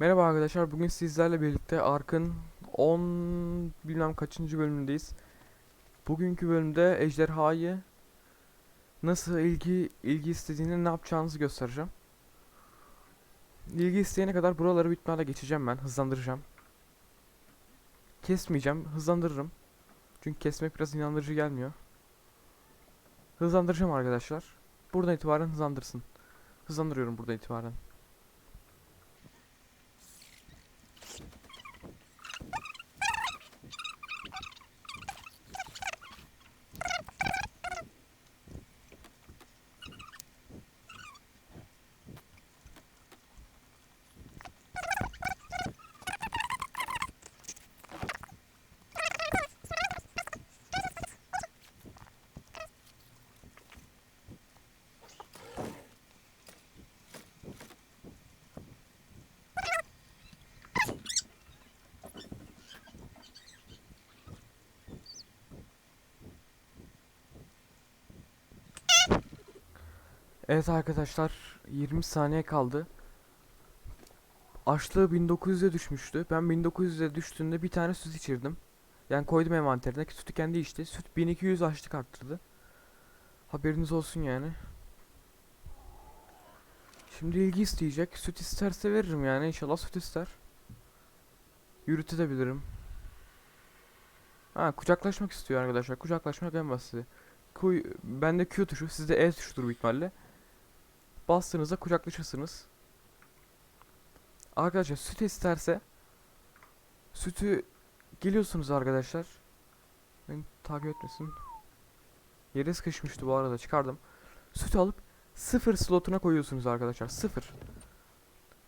Merhaba arkadaşlar. Bugün sizlerle birlikte Ark'ın 10 bilmem kaçıncı bölümündeyiz. Bugünkü bölümde ejderhayı nasıl ilgi ilgi istediğini ne yapacağınızı göstereceğim. İlgi isteyene kadar buraları bitmeye geçeceğim ben. Hızlandıracağım. Kesmeyeceğim. Hızlandırırım. Çünkü kesmek biraz inandırıcı gelmiyor. Hızlandıracağım arkadaşlar. Buradan itibaren hızlandırsın. Hızlandırıyorum buradan itibaren. Evet arkadaşlar 20 saniye kaldı. Açlığı 1900'e düşmüştü. Ben 1900'e düştüğünde bir tane süt içirdim. Yani koydum envanterine ki sütü kendi içti. Süt 1200 açlık arttırdı. Haberiniz olsun yani. Şimdi ilgi isteyecek. Süt isterse veririm yani. İnşallah süt ister. Yürütebilirim. Ha kucaklaşmak istiyor arkadaşlar. Kucaklaşmak en basiti. Kuy bende Q tuşu, sizde E tuşudur büyük ihtimalle. Bastığınızda kucaklaşırsınız. Arkadaşlar süt isterse sütü geliyorsunuz arkadaşlar. Beni takip etmesin. Yere sıkışmıştı bu arada çıkardım. Sütü alıp sıfır slotuna koyuyorsunuz arkadaşlar. Sıfır.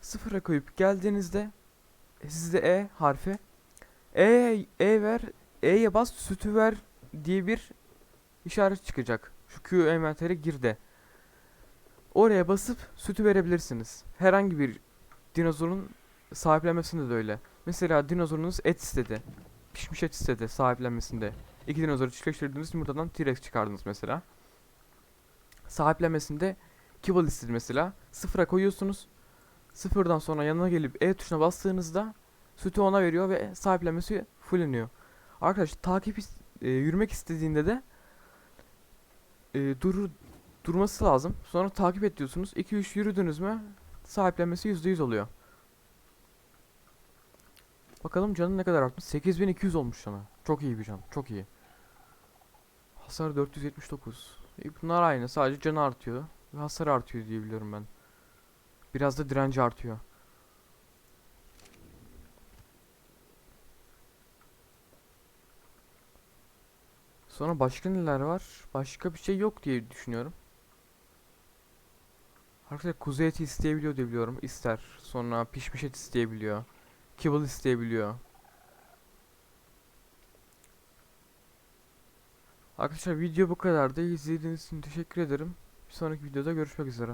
Sıfıra koyup geldiğinizde e, sizde E harfi E, E ver E'ye bas sütü ver diye bir işaret çıkacak. Şu Q envantere gir de. Oraya basıp sütü verebilirsiniz. Herhangi bir dinozorun sahiplenmesinde de öyle. Mesela dinozorunuz et istedi. Pişmiş et istedi sahiplenmesinde. İki dinozoru çiftleştirdiğiniz yumurtadan T-Rex çıkardınız mesela. Sahiplenmesinde kibble istedi mesela. Sıfıra koyuyorsunuz. Sıfırdan sonra yanına gelip E tuşuna bastığınızda sütü ona veriyor ve sahiplenmesi fulleniyor. Arkadaşlar takip e, yürümek istediğinde de e, dur durması lazım. Sonra takip et diyorsunuz. 2-3 yürüdünüz mü sahiplenmesi %100 oluyor. Bakalım canı ne kadar artmış? 8200 olmuş canı. Çok iyi bir can. Çok iyi. Hasar 479. E, bunlar aynı. Sadece canı artıyor. Ve hasar artıyor diye biliyorum ben. Biraz da direnci artıyor. Sonra başka neler var? Başka bir şey yok diye düşünüyorum. Arkadaşlar kuzu eti isteyebiliyor diye biliyorum. İster. Sonra pişmiş et isteyebiliyor. Kibble isteyebiliyor. Arkadaşlar video bu kadardı. İzlediğiniz için teşekkür ederim. Bir sonraki videoda görüşmek üzere.